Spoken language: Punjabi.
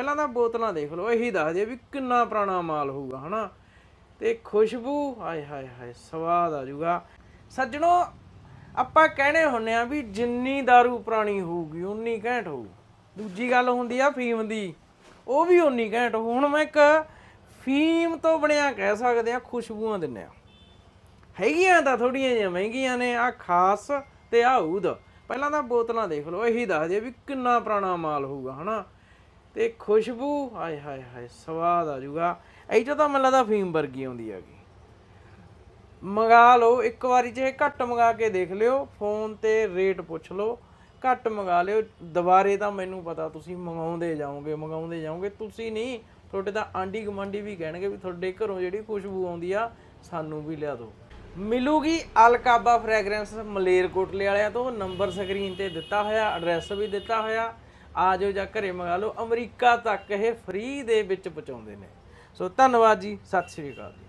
ਪਹਿਲਾਂ ਤਾਂ ਬੋਤਲਾਂ ਦੇਖ ਲਓ, ਇਹੀ ਦੱਸਦੇ ਵੀ ਕਿੰਨਾ ਪੁਰਾਣਾ ਮਾਲ ਹੋਊਗਾ, ਹਨਾ? ਤੇ ਖੁਸ਼ਬੂ, ਹਾਏ ਹਾਏ ਹਾਏ, ਸਵਾਦ ਆ ਜਾਊਗਾ ਸੱਜਣੋ, ਆਪਾਂ ਕਹਿੰਦੇ ਹੁੰਨੇ ਆ ਵੀ ਜਿੰਨੀ दारू ਪੁਰਾਣੀ ਹੋਊਗੀ, ਉਨੀ ਘੈਂਟ ਹੋਊ। ਦੂਜੀ ਗੱਲ ਹੁੰਦੀ ਆ ਫੀਮ ਦੀ, ਉਹ ਵੀ ਉਨੀ ਘੈਂਟ। ਹੋਊ ਹੁਣ ਮੈਂ ਇੱਕ ਫੀਮ ਤੋਂ ਬਣਿਆ ਕਹਿ ਸਕਦੇ ਆ, ਖੁਸ਼ਬੂਆਂ ਦਿੰਨੇ ਆ। ਹੈਗੀਆਂ ਤਾਂ ਥੋੜੀਆਂ ਜਿਹੀਆਂ ਮਹਿੰਗੀਆਂ ਨੇ ਆ ਖਾਸ ਤੇ ਆ ਊਦ ਪਹਿਲਾਂ ਤਾਂ ਬੋਤਲਾਂ ਦੇਖ ਲਓ, ਇਹੀ ਦੱਸਦੇ ਵੀ ਕਿੰਨਾ ਪੁਰਾਣਾ ਮਾਲ ਹੋਊਗਾ, ਹਨਾ? ਤੇ ਖੁਸ਼ਬੂ, ਹਾਏ ਹਾਏ ਹਾਏ, ਸਵਾਦ ਆ ਜੂਗਾ। ਇਹ ਤਾਂ ਮੈਨੂੰ ਲੱਗਦਾ ਫੀਮ ਵਰਗੀ ਆਉਂਦੀ ਹੈਗੀ। ਮੰਗਾ ਲਓ, ਇੱਕ ਵਾਰੀ ਜੇ ਘੱਟ ਮੰਗਾ ਕੇ ਦੇਖ ਲਿਓ, ਫੋਨ ਤੇ ਰੇਟ ਪੁੱਛ ਲਓ, ਘੱਟ ਮੰਗਾ ਲਿਓ, ਦੁਬਾਰੇ ਤਾਂ ਮੈਨੂੰ ਪਤਾ ਤੁਸੀਂ ਮੰਗਾਉਂਦੇ ਜਾਓਗੇ ਮੰਗਾਉਂਦੇ ਜਾਓਗੇ, ਤੁਸੀਂ ਨਹੀਂ, ਤੁਹਾਡੇ ਤਾਂ ਆਂਡੀ ਗਮੰਡੀ ਵੀ ਕਹਿਣਗੇ ਵੀ ਤੁਹਾਡੇ ਘਰੋਂ ਜਿਹੜੀ ਖੁਸ਼ਬੂ ਆਉਂਦੀ ਆ, ਸਾਨੂੰ ਵੀ ਲਿਆ ਦਿਓ। ਮਿਲੂਗੀ ਅਲਕਾਬਾ ਫ੍ਰੈਗਰੈਂਸ ਮਲੇਰਕੋਟਲੇ ਵਾਲਿਆਂ ਤੋਂ, ਨੰਬਰ ਸਕਰੀਨ ਤੇ ਦਿੱਤਾ ਹੋਇਆ, ਐਡਰੈਸ ਵੀ ਦਿੱਤਾ ਹੋਇਆ। ਆ ਜਾਓ ਜਾਂ ਘਰੇ ਮੰਗਾ ਲਓ। ਅਮਰੀਕਾ ਤੱਕ ਇਹ ਫ੍ਰੀ ਦੇ ਵਿੱਚ ਪਹੁੰਚਾਉਂਦੇ ਨੇ। ਸੋ ਧੰਨਵਾਦ ਜੀ। ਸਤਿ ਸ਼੍ਰੀ ਅਕਾਲ ਜੀ।